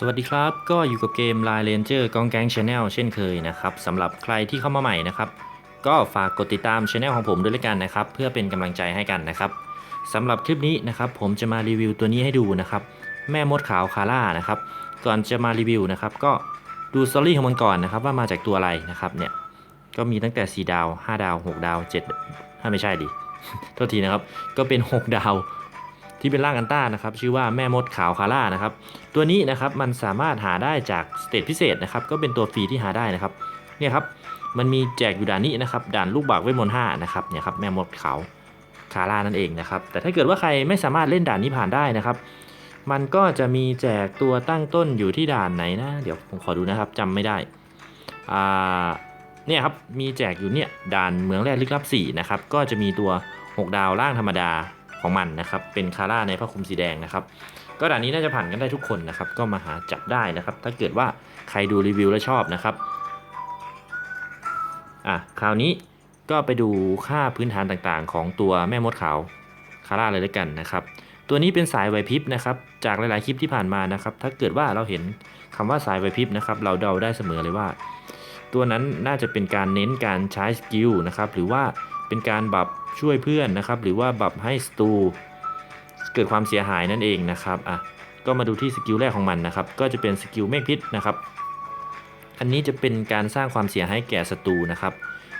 สวัสดีครับ ก็อยู่กับเกม Line Ranger กองแกง Channel เช่นเคยนะครับสำหรับใครที่เข้ามาใหม่นะครับ ก็ฝากกดติดตาม Channel ของผมด้วยละกันนะครับ เพื่อเป็นกำลังใจให้กันนะครับสำหรับคลิปนี้นะครับ ผมจะมารีวิวตัวนี้ให้ดูนะครับ แม่มดขาวคาร่านะครับ ก่อนจะมารีวิวนะครับ ก็ดูสตอรี่ของมันก่อนนะครับ ว่ามาจากตัวอะไรนะครับเนี่ยก็มีตั้งแต่ 4 ดาว 5 ดาว 6 ดาว7ถ้าไม่ใช่ดิโทษทีนะครับ ก็เป็น 6 ดาว ที่เป็นร่างอันต้านะครับชื่อว่าแม่มดขาวคาร่านะครับตัวนี้นะครับมันสามารถหาได้จากสเตจพิเศษนะครับก็เป็นตัวฟรีที่หาได้นะครับเนี่ยครับมันมีแจกอยู่ด่านนี้นะครับด่านลูกบากเวทมนต์5นะครับเนี่ยครับแม่มดขาวคาร่านั่นเองนะครับแต่ถ้าเกิดว่าใครไม่สามารถเล่นด่านนี้ผ่านได้นะครับมันก็จะมีแจกตัวตั้งต้นอยู่ที่ด่านไหนนะเดี๋ยวผมขอดูนะครับจำไม่ได้อ่าเนี่ยครับมีแจกอยู่เนี่ยด่านเหมืองแร่ลึกลับ4นะครับก็จะมีตัว 6 ดาวล่างธรรมดา ของมันนะครับ เป็นคาร่าในผ้าคลุมสีแดงนะครับ ก็ด่านนี้น่าจะผ่านกันได้ทุกคนนะครับ ก็มาหาจับได้นะครับ ถ้าเกิดว่าใครดูรีวิวแล้วชอบนะครับ อะ คราวนี้ก็ไปดูค่าพื้นฐานต่างๆ ของตัวแม่มดขาวคาร่าเลยแล้วกันนะครับ ตัวนี้เป็นสายไหวพริบนะครับ จากหลายๆคลิปที่ผ่านมานะครับ ถ้าเกิดว่าเราเห็นคำว่าสายไหวพริบนะครับ เราเดาได้เสมอเลยว่า ตัวนั้นน่าจะเป็นการเน้นการใช้สกิลนะครับ หรือว่าเป็นการแบบ ช่วยเพื่อนนะครับ หรือว่าบับให้สตูเกิดความเสียหายนั่นเองนะครับอะก็มาดูที่สกิลแรกของมันนะครับ ก็จะเป็นสกิลเมฆพิษนะครับ อันนี้จะเป็นการสร้างความเสียหายแก่ศัตรูนะครับ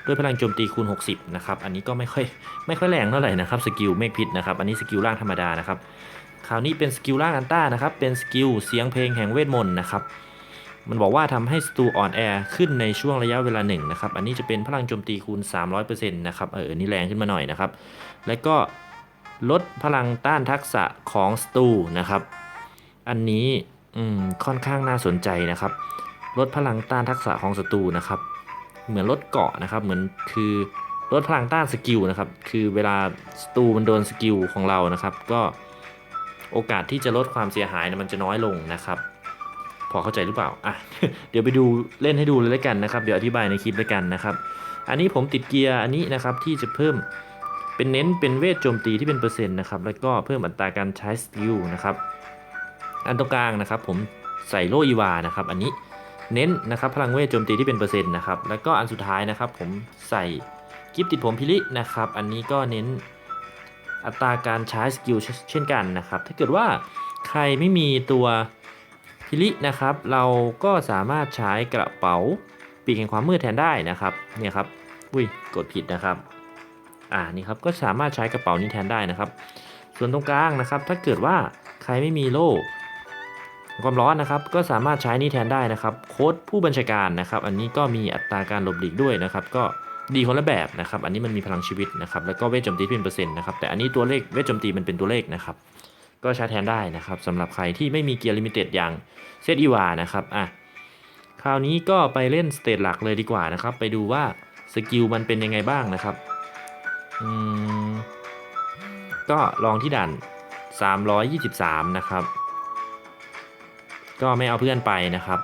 ด้วยพลังโจมตีคูณ 60 นะครับ อันนี้ก็ไม่ค่อยไม่ค่อยแรงเท่าไหร่นะครับ สกิลเมฆพิษนะครับ อันนี้สกิลล่างธรรมดานะครับ คราวนี้เป็นสกิลล่างอันต้านะครับ เป็นสกิลเสียงเพลงแห่งเวทมนต์นะครับ มันบอกว่าทำให้สตูอ่อนแอขึ้นในช่วงระยะเวลาหนึ่งนะครับ อันนี้จะเป็นพลังโจมตีคูณ 300%นะครับ เออนี่แรงขึ้นมาหน่อยนะครับ แล้วก็ลดพลังต้านทักษะของสตูนะครับ อันนี้อืมค่อนข้างน่าสนใจนะครับ ลดพลังต้านทักษะของศัตรูนะครับ เหมือนลดเกาะนะครับ เหมือนคือลดพลังต้านสกิลนะครับ คือเวลาสตูมันโดนสกิลของเรานะครับ ก็โอกาสที่จะลดความเสียหายนะมันจะน้อยลงนะครับ อเข้าใจหรือเปล่าอะเดี๋ยวไปดูเล่นให้ดูเลยแล้วกันนะครับ เดี๋ยวอธิบายในคลิปแล้วกันนะครับ อันนี้ผมติดเกียร์อันนี้นะครับที่จะเพิ่มเป็นเน้นเป็นเวทโจมตีที่เป็นเปอร์เซ็นต์นะครับแล้วก็เพิ่มอัตราการใช้สกิลนะครับอันตรงกลางนะครับ ผมใส่โลอีวานะครับอันนี้เน้นนะครับพลังเวทโจมตีที่เป็นเปอร์เซ็นต์นะครับแล้วก็อันสุดท้ายนะครับ ผมใส่กิฟติดผมพิลินะครับอันนี้ก็เน้นอัตราการใช้สกิลเช่นกันนะครับถ้าเกิดว่าใครไม่มีตัว พิลินะครับ เราก็สามารถใช้กระเป๋าปีกแห่งความมืดแทนได้นะครับเนี่ยครับอุ้ยกดผิดนะครับอ่านี่ครับก็สามารถใช้กระเป๋านี้แทนได้นะครับ ส่วนตรงกลางนะครับ ถ้าเกิดว่าใครไม่มีโล่ความร้อนนะครับ ก็สามารถใช้นี่แทนได้นะครับ โค้ดผู้บัญชาการนะครับ อันนี้ก็มีอัตราการหลบหลีกด้วยนะครับ ก็ดีคนละแบบนะครับ อันนี้มันมีพลังชีวิตนะครับ แล้วก็เวทโจมตีเป็นเปอร์เซ็นต์นะครับ แต่อันนี้ตัวเลขเวทโจมตีมันเป็นตัวเลขนะครับ ก็ใช้แทนได้นะครับสำหรับใครที่ไม่มีเกียร์ลิมิเต็ดอย่างเซตอีวานะครับอะคราวนี้ก็ไปเล่นสเตจหลักเลยดีกว่านะครับ ไปดูว่าสกิลมันเป็นยังไงบ้างนะครับอืมก็ลองที่ด่าน 323 นะครับ ก็ไม่เอาเพื่อนไปนะครับ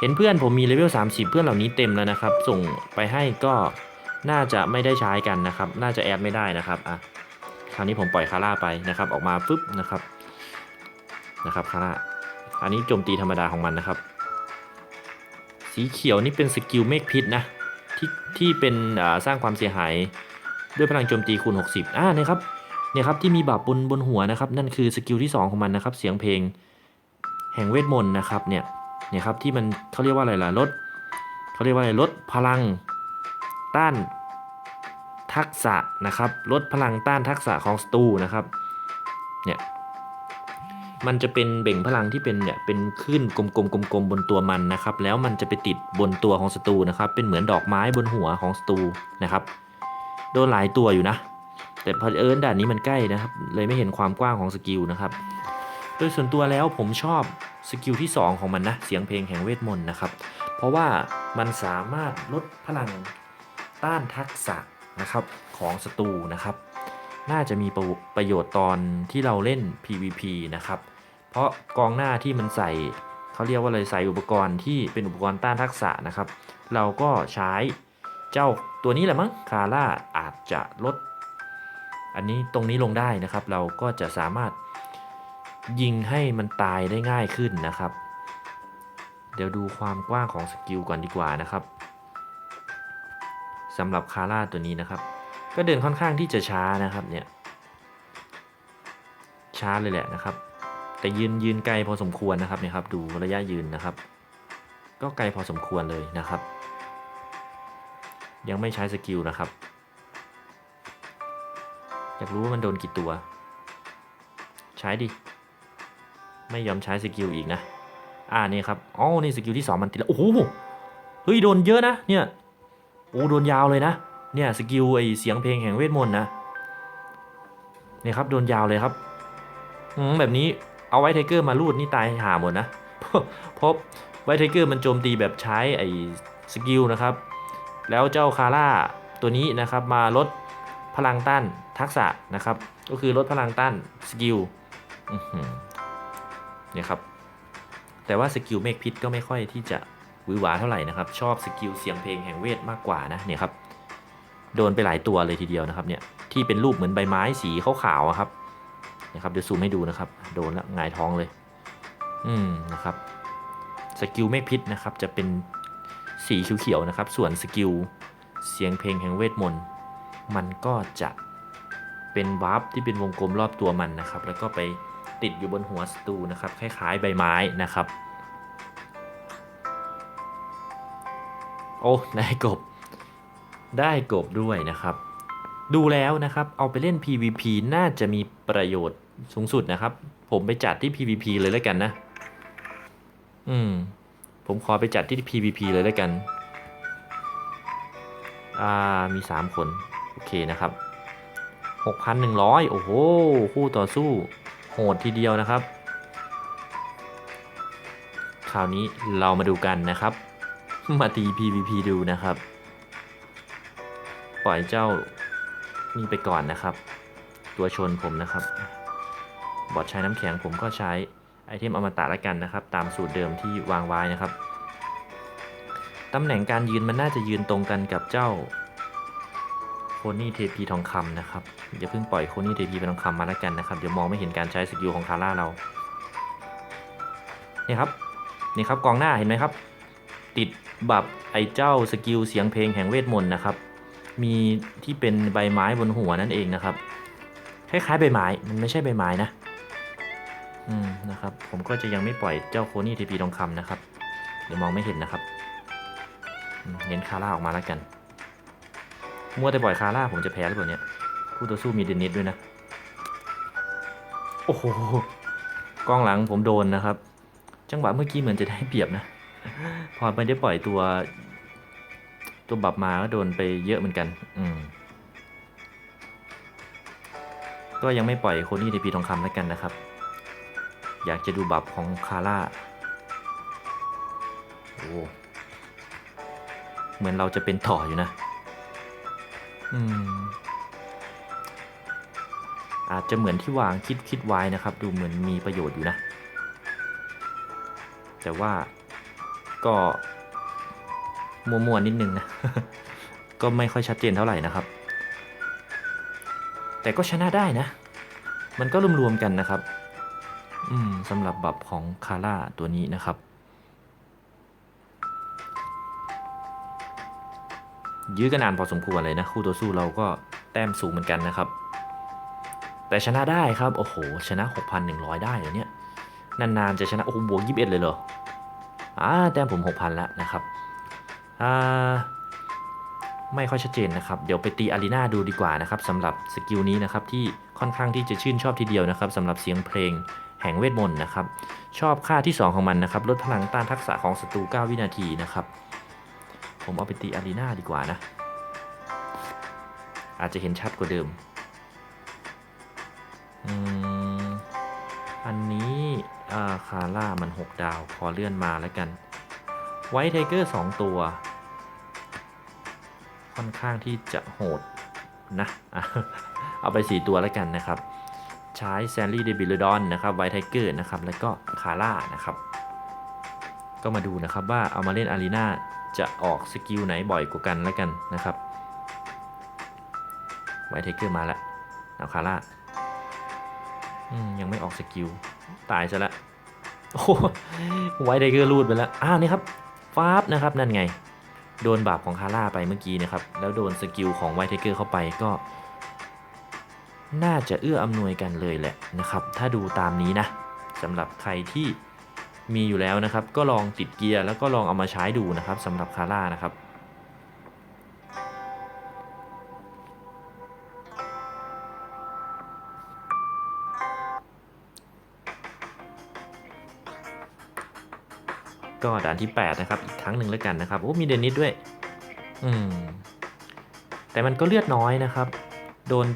เห็นเพื่อนผมมีเลเวล 30 เพื่อนเหล่านี้เต็มแล้วนะครับ ส่งไปให้ก็น่าจะไม่ได้ใช้กันนะครับ น่าจะแอดไม่ได้นะครับอะ คราวนี้ผมปล่อยคาร่าไปนะครับ ออกมาปุ๊บนะครับนะครับคาร่าอันนี้โจมตีธรรมดาของมันนะครับ สีเขียวนี่เป็นสกิลเมฆพิษนะที่ที่เป็นสร้างความเสียหายด้วยพลังโจมตีคูณ 60อ่าเนี่ยครับเนี่ยครับที่มีบาปบนบนหัวนะครับ นั่นคือสกิลที่ 2 ของมันนะครับ เสียงเพลงแห่งเวทมนต์นะครับเนี่ยเนี่ยครับที่มันเขาเรียกว่าอะไรล่ะลดเขาเรียกว่าอะไรลดพลังต้าน ทักษะนะครับลดพลังต้านทักษะของสตูนะครับเนี่ยมันจะเป็นเบ่งพลังที่เป็นเนี่ยเป็นคลื่นกลมๆกลมๆบนตัวมันนะครับ แล้วมันจะไปติดบนตัวของสตูนะครับ เป็นเหมือนดอกไม้บนหัวของสตูนะครับ โดนหลายตัวอยู่นะ แต่พอเอิญด่านนี้มันใกล้นะครับ เลยไม่เห็นความกว้างของสกิลนะครับ โดยส่วนตัวแล้วผมชอบสกิลที่ 2 ของมันนะ เสียงเพลงแห่งเวทมนต์นะครับ เพราะว่ามันสามารถลดพลังต้านทักษะ นะครับของศัตรูนะครับ น่าจะมีประประโยชน์ตอนที่เราเล่น PVP นะครับ เพราะกองหน้าที่มันใส่เขาเรียกว่าอะไรใส่อุปกรณ์ที่เป็นอุปกรณ์ต้านทักษะนะครับ เราก็ใช้เจ้าตัวนี้แหละมั้งคาร่าอาจจะลด อันนี้ตรงนี้ลงได้นะครับ เราก็จะสามารถยิงให้มันตายได้ง่ายขึ้นนะครับ เดี๋ยวดูความกว้างของสกิลก่อนดีกว่านะครับ สำหรับคาร่าตัวนี้นะครับ ก็เดินค่อนข้างที่จะช้านะครับเนี่ยช้าเลยแหละนะครับ แต่ยืนยืนไกลพอสมควรนะครับเนี่ยครับ ดูระยะยืนนะครับ ก็ไกลพอสมควรเลยนะครับ ยังไม่ใช้สกิลนะครับอยากรู้ว่ามันโดนกี่ตัว ใช้ดิ ไม่ยอมใช้สกิลอีกนะ อ่านี่ครับอ๋อนี่สกิลที่สองมันติดแล้ว โอ้โห เฮ้ย โดนเยอะนะ เนี่ย โอ้โดนยาวเลยนะ เนี่ยสกิลไอเสียงเพลงแห่งเวทมนต์นะเนี่ยครับโดนยาวเลยครับอืมแบบนี้เอาไวท์ไทเกอร์มาลูดนี่ตายหาหมดนะเพราะไวท์ไทเกอร์มันโจมตีแบบใช้ไอสกิลนะครับ แล้วเจ้าคาร่าตัวนี้นะครับมาลดพลังต้านทักษะนะครับ ก็คือลดพลังต้านสกิลเนี่ยครับ แต่ว่าสกิลเมกพิษก็ไม่ค่อยที่จะ หวือหวาเท่าไหร่นะครับ ชอบสกิลเสียงเพลงแห่งเวทมากกว่านะเนี่ยครับโดนไปหลายตัวเลยทีเดียวนะครับเนี่ยที่เป็นรูปเหมือนใบไม้สีขาวๆครับนะครับเดี๋ยวซูมให้ดูนะครับ โดนแล้วหงายท้องเลย อืมนะครับสกิลเมกพิษนะครับ จะเป็นสีเขียวๆนะครับ ส่วนสกิลเสียงเพลงแห่งเวทมนต์มันก็จะเป็นวาร์ปที่เป็นวงกลมรอบตัวมันนะครับ แล้วก็ไปติดอยู่บนหัวศัตรูนะครับ คล้ายๆใบไม้นะครับ โอ้ได้กบ ได้กบด้วยนะครับ ดูแล้วนะครับ เอาไปเล่น PVP น่าจะมีประโยชน์สูงสุดนะครับ ผมไปจัดที่ PVP เลยแล้วกันนะ อืม ผมขอไปจัดที่ PVP เลยแล้วกัน อ่า มี 3 คน โอเคนะครับ 6,100 โอ้โห คู่ต่อสู้ โหดทีเดียวนะครับ คราวนี้เรามาดูกันนะครับ มาตี PVP ดูนะครับ ปล่อยเจ้านี่ไปก่อนนะครับ ตัวชนผมนะครับ บอดใช้น้ำแข็งผมก็ใช้ไอเทมอมตะละกันนะครับ ตามสูตรเดิมที่วางไว้นะครับตำแหน่งการยืนมันน่าจะยืนตรงกันกับเจ้าโคนี่เทพีทองคำนะครับอย่าเพิ่งปล่อยโคนี่เทพีเป็นทองคำมาละกันนะครับ เดี๋ยวมองไม่เห็นการใช้สกิลของคาร่าเรานี่ครับนี่ครับกองหน้าเห็นไหมครับ ติด บับไอเจ้าสกิลเสียงเพลงแห่งเวทมนต์นะครับ มีที่เป็นใบไม้บนหัวนั่นเองนะครับ คล้ายๆใบไม้ มันไม่ใช่ใบไม้นะ อืมนะครับ ผมก็จะยังไม่ปล่อยเจ้าโคนี่ทีพีทองคำนะครับ เดี๋ยวมองไม่เห็นนะครับ เน้นคาร่าออกมาแล้วกัน มัวแต่ปล่อยคาร่าผมจะแพ้หรือเปล่าเนี่ยคู่ต่อสู้มีเดนิสด้วยนะ โอ้โห กล้องหลังผมโดนนะครับ จังหวะเมื่อกี้เหมือนจะได้เปรียบนะ พอไม่ได้ปล่อยตัว ตัวบับมาก็โดนไปเยอะเหมือนกัน อืมก็ยังไม่ปล่อยโคนี่ทีพีทองคำแล้วกันนะครับ อยากจะดูบับของคาร่าโอ้เหมือนเราจะเป็นต่ออยู่นะ อืม อาจจะเหมือนที่วางคิดคิดไว้นะครับ ดูเหมือนมีประโยชน์อยู่นะ แต่ว่า ก็มัวๆนิดนึงนะ ก็ไม่ค่อยชัดเจนเท่าไหร่นะครับ แต่ก็ชนะได้นะ มันก็รวมๆกันนะครับ อืมสำหรับบับของคาร่าตัวนี้นะครับ ยื้อกันนานพอสมควรเลยนะ คู่ต่อสู้เราก็แต้มสูงเหมือนกันนะครับ แต่ชนะได้ครับ โอ้โห ชนะ 6,100 ได้เหรอเนี่ย นานๆจะชนะ โอ้โหบวก21 เลยเหรอ อ่าแต้มผม 6,000 แล้วนะครับอ่าไม่ค่อยชัดเจนนะครับ เดี๋ยวไปตีอารีนาดูดีกว่านะครับสำหรับสกิลนี้นะครับที่ค่อนข้างที่จะชื่นชอบทีเดียวนะครับสำหรับเสียงเพลงแห่งเวทมนต์นะครับ ชอบค่าที่ 2 ของมันนะครับ ลดพลังต้านทักษะของศัตรู 9 วินาทีนะครับ ผมเอาไปตีอารีนาดีกว่านะ อาจจะเห็นชัดกว่าเดิมอืมอันนี้ อาคาร่ามัน 6 ดาว ขอเลื่อนมาแล้วกัน ไวท์ไทเกอร์ 2 ตัว ค่อนข้างที่จะโหดนะ เอาไป 4 ตัวแล้วกันนะครับ ใช้แซนลี่เดบิลดอนนะครับไวท์ไทเกอร์นะครับ แล้วก็คาร่านะครับ ก็มาดูนะครับว่าเอามาเล่นอารีนาจะออกสกิลไหนบ่อยกว่ากันแล้วกันนะครับไวท์ไทเกอร์มาแล้วเอาคาร่ายังไม่ออกสกิล ตายซะละ โอ้ไวไดเกอร์รูดไปแล้วอ้าวนี่ครับฟาบนะครับนั่นไง โดนบาปของคาร่าไปเมื่อกี้นะครับ แล้วโดนสกิลของไวไทเกอร์เข้าไปก็ น่าจะเอื้ออำนวยกันเลยแหละนะครับ ถ้าดูตามนี้นะสำหรับใครที่มีอยู่แล้วนะครับ ก็ลองติดเกียร์แล้วก็ลองเอามาใช้ดูนะครับสำหรับคาร่านะครับ ก็ด่านที่ 8 นะครับ อีกครั้งหนึ่งแล้วกันนะครับ โอ้ มีเดนิสด้วย อืม แต่มันก็เลือดน้อยนะครับ โดน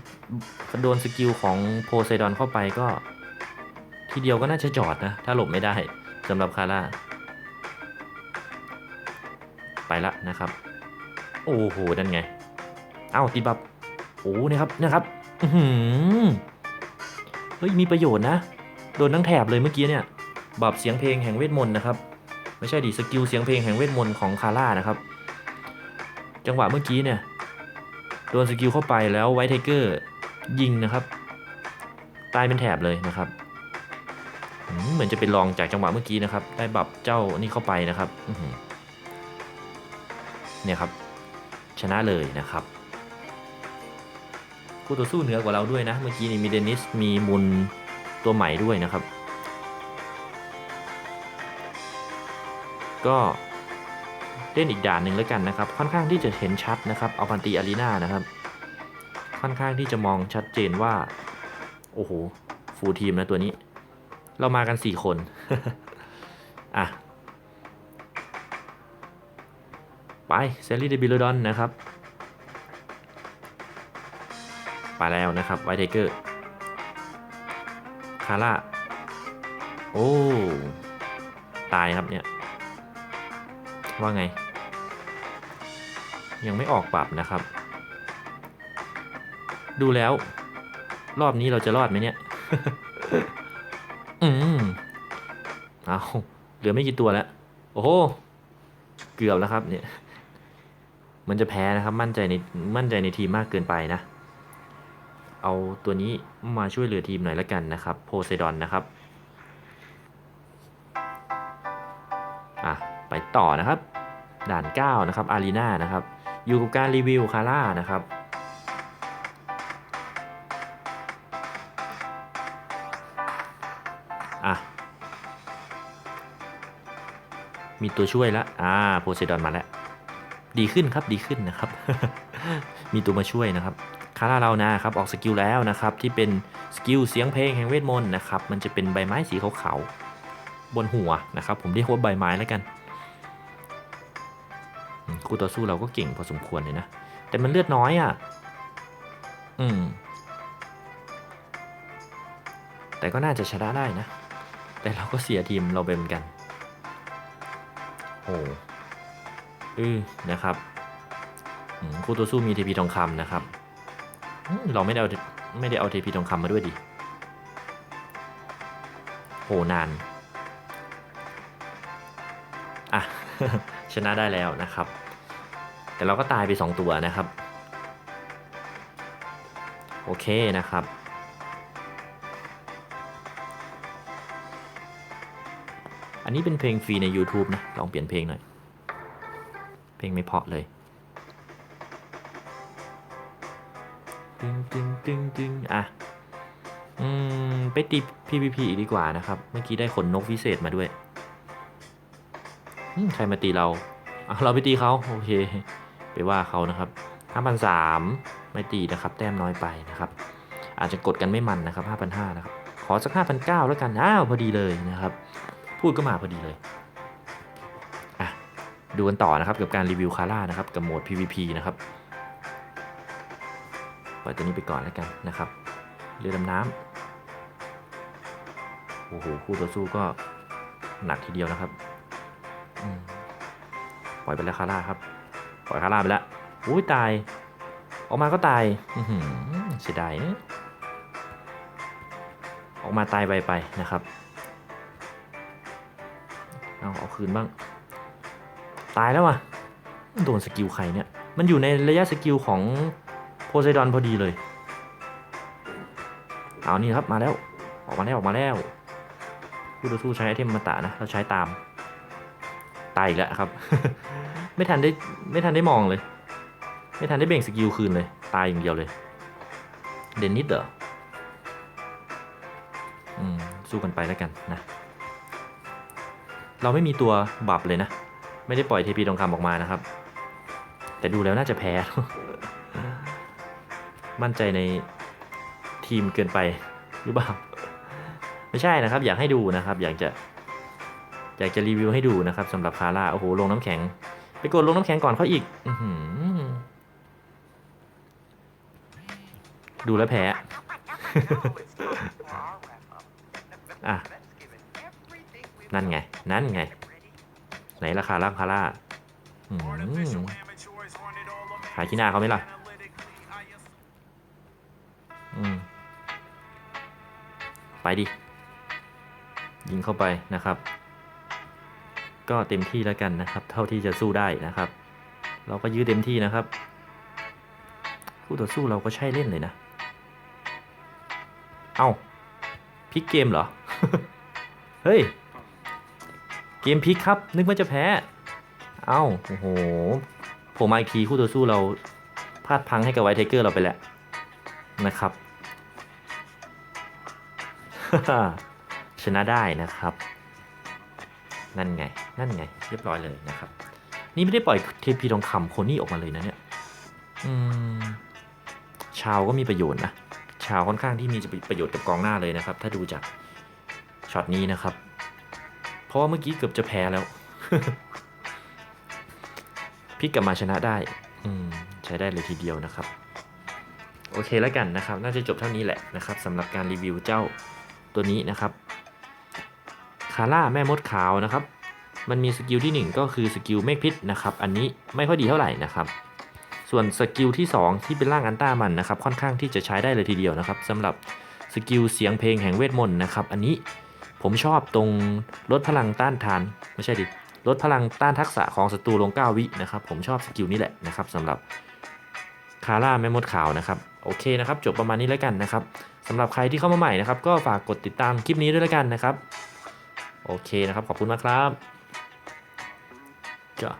โดนสกิลของโพไซดอนเข้าไปก็ ทีเดียวก็น่าจะจอดนะ ถ้าหลบไม่ได้สำหรับคาร่า ไปละนะครับ โอ้โห นั่นไง เอ้าตีบับ โอ้นี่ครับ นะครับ อืเฮ้ย มีประโยชน์นะ โดนทั้งแถบเลยเมื่อกี้เนี่ย บับเสียงเพลงแห่งเวทมนต์นะครับ ไม่ใช่ดิสกิลเสียงเพลงแห่งเวทมนต์ของคาร่านะครับ จังหวะเมื่อกี้เนี่ยโดนสกิลเข้าไปแล้วไวท์ไทเกอร์ยิงนะครับตายเป็นแถบเลยนะครับเหมือนจะเป็นรองจากจังหวะเมื่อกี้นะครับ ได้บับเจ้านี่เข้าไปนะครับเนี่ยครับ ชนะเลยนะครับคู่ต่อสู้เหนือกว่าเราด้วยนะ เมื่อกี้นี่มีเดนิสมีมุนตัวใหม่ด้วยนะครับ ก็เล่นอีกด่านหนึ่งแล้วกันนะครับ ค่อนข้างที่จะเห็นชัดนะครับเอาพันตีอารีนานะครับ ค่อนข้างที่จะมองชัดเจนว่า โอ้โห ฟูลทีมนะตัวนี้ เรามากัน 4 คน อะ ไปเซรีเดบิโลดอนนะครับ ไปแล้วนะครับ ไวท์ไทเกอร์ คาร่า โอ้ ตายครับเนี่ย ว่าไง ยังไม่ออกปรับนะครับ ดูแล้ว รอบนี้เราจะรอดไหมเนี่ย อืมเอาเหลือไม่กี่ตัวแล้ว โอ้โห เกือบแล้วครับ เนี่ย มันจะแพ้นะครับ มั่นใจในมั่นใจในทีมมากเกินไปนะ เอาตัวนี้มาช่วยเหลือทีมหน่อยละกันนะครับ โพไซดอนนะครับ ต่อนะครับ ด่าน 9 นะครับอารีนานะครับ อยู่กับการรีวิวคาร่านะครับอะมีตัวช่วยแล้วอ่าโพไซดอนมาแล้ว ดีขึ้นครับดีขึ้นนะครับ มีตัวมาช่วยนะครับคาร่าเรานะครับออกสกิลแล้วนะครับ ที่เป็นสกิลเสียงเพลงแห่งเวทมนต์นะครับ มันจะเป็นใบไม้สีขาวๆบนหัวนะครับ ผมเรียกว่าใบไม้แล้วกัน คู่ต่อสู้เราก็เก่งพอสมควรเลยนะ แต่มันเลือดน้อยอะ อืม แต่ก็น่าจะชนะได้นะ แต่เราก็เสียทีมเราไปเหมือนกัน โอ้เออนะครับอืมคู่ต่อสู้มีเทพีทองคำนะครับอืมเราไม่ได้เอาไม่ได้เอาเทพีทองคำมาด้วยดิโหนาน อะ ชนะได้แล้วนะครับ แต่เราก็ตายไป 2 ตัวนะครับ โอเคนะครับ อันนี้เป็นเพลงฟรีใน YouTube นะ ลองเปลี่ยนเพลงหน่อย เพลงไม่เพาะเลยตึงตึงตึงตึงอะ อืม ไปตี PVP อีกดีกว่านะครับ เมื่อกี้ได้ขนนกวิเศษมาด้วยอืมใครมาตีเราเอาเราไปตีเขาโอเค ไปว่าเขานะครับ5,003ไม่ตีนะครับ แต้มน้อยไปนะครับ อาจจะกดกันไม่มันนะครับ5,500นะครับ ขอสัก5,900แล้วกัน อ้าวพอดีเลยนะครับ พูดก็มาพอดีเลยอะดูกันต่อนะครับกับการรีวิวคาร่านะครับ กับโหมด PVP นะครับปล่อยตัวนี้ไปก่อนแล้วกันนะครับ เรือดำน้ำโอ้โหคู่ต่อสู้ก็หนักทีเดียวนะครับปล่อยไปแล้วคาร่าครับ ปล่อยคาร่าไปแล้วอุ้ยตาย ออกมาก็ตายเสียดายนอะออกมาตายไปไปนะครับ เอาเอาคืนบ้าง ตายแล้วอะ โดนสกิลใครเนี่ย มันอยู่ในระยะสกิลของโพไซดอนพอดีเลย เอานี่ครับมาแล้ว ออกมาแล้วออกมาแล้วคู่ต่อสู้ใช้ไอเทมมาตะนะ เราใช้ตาม ตายอีกแล้วครับ ไม่ทันได้ไม่ทันได้มองเลย ไม่ทันได้เบ่งสกิลคืนเลย ตายอย่างเดียวเลย เดนนิสเหรออืมสู้กันไปแล้วกันนะ เราไม่มีตัวบับเลยนะ ไม่ได้ปล่อยเทพีทองคำออกมานะครับ แต่ดูแล้วน่าจะแพ้ มั่นใจในทีมเกินไปหรือเปล่าไม่ใช่นะครับ อยากให้ดูนะครับ อยากจะอยากจะรีวิวให้ดูนะครับสำหรับคาร่าโอ้โหลงน้ำแข็ง ไปกดลงน้ำแข็งก่อนเขาอีกอดูแลแพ้อะนั่นไง นั่นไง ไหนราคาร่างคาร่าขายขี้หน้าเขาไหมล่ะไปดิ ยิงเข้าไปนะครับ ก็เต็มที่แล้วกันนะครับ เท่าที่จะสู้ได้นะครับ เราก็ยื้อเต็มที่นะครับคู่ต่อสู้เราก็ใช่เล่นเลยนะ เอา้าพลิกเกมเหรอ เฮ้ย เกมพลิกครับ นึกว่าจะแพ้ เอ้าโอ้โหผมมาอีกทีคู่ต่อสู้เราพลาดพังให้กับไวท์ไทเกอร์เราไปแล้วนะครับ ชนะได้นะครับ นั่นไง นั่นไง เรียบร้อยเลยนะครับ นี่ไม่ได้ปล่อยเทพีทองคำโคนี่ออกมาเลยนะเนี่ยอืมชาวก็มีประโยชน์นะ ชาวค่อนข้างที่มีประโยชน์กับกองหน้าเลยนะครับ ถ้าดูจากช็อตนี้นะครับ เพราะว่าเมื่อกี้เกือบจะแพ้แล้วพลิกกลับมาชนะได้ อืมใช้ได้เลยทีเดียวนะครับ โอเคแล้วกันนะครับ น่าจะจบเท่านี้แหละนะครับสำหรับการรีวิวเจ้าตัวนี้นะครับ คาร่าแม่มดขาวนะครับ มันมีสกิลที่ 1 ก็คือสกิลเมฆพิษนะครับ อันนี้ไม่ค่อยดีเท่าไหร่นะครับส่วนสกิลที่ 2 ที่เป็นร่างอันต้ามันนะครับค่อนข้างที่จะใช้ได้เลยทีเดียวนะครับสำหรับสกิลเสียงเพลงแห่งเวทมนต์นะครับอันนี้ผมชอบตรงลดพลังต้านทาน ไม่ใช่ดิลดพลังต้านทักษะของศัตรูลง 9 วินะครับผมชอบสกิลนี้แหละนะครับสำหรับคาร่าแม่มดขาวนะครับโอเคนะครับ จบประมาณนี้แล้วกันนะครับสำหรับใครที่เข้ามาใหม่นะครับ ก็ฝากกดติดตามคลิปนี้ด้วยแล้วกันนะครับ โอเคนะครับ ขอบคุณมากครับจ้ะ